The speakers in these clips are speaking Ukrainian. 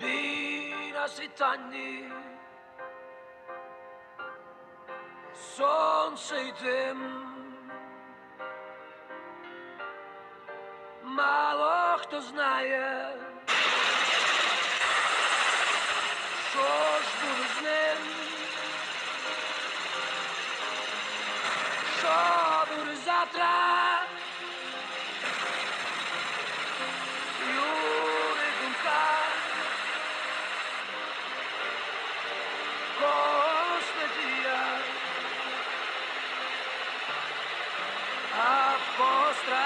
На світанні сонце й дим. Мало хто знає, що ж буде з ним, що буде завтра. nuestra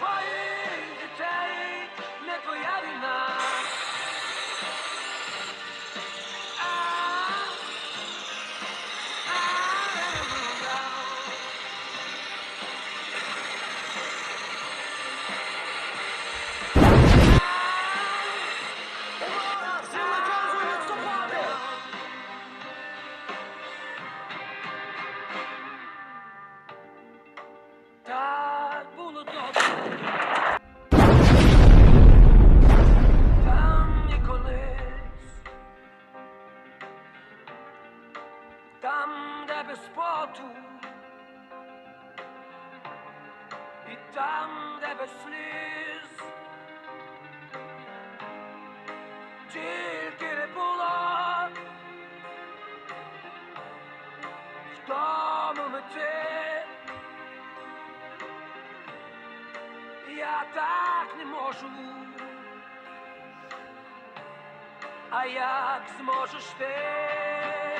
Fire! І там, де без сліз. Тільки не було. В тому мети. Я так не можу. А як зможеш ти?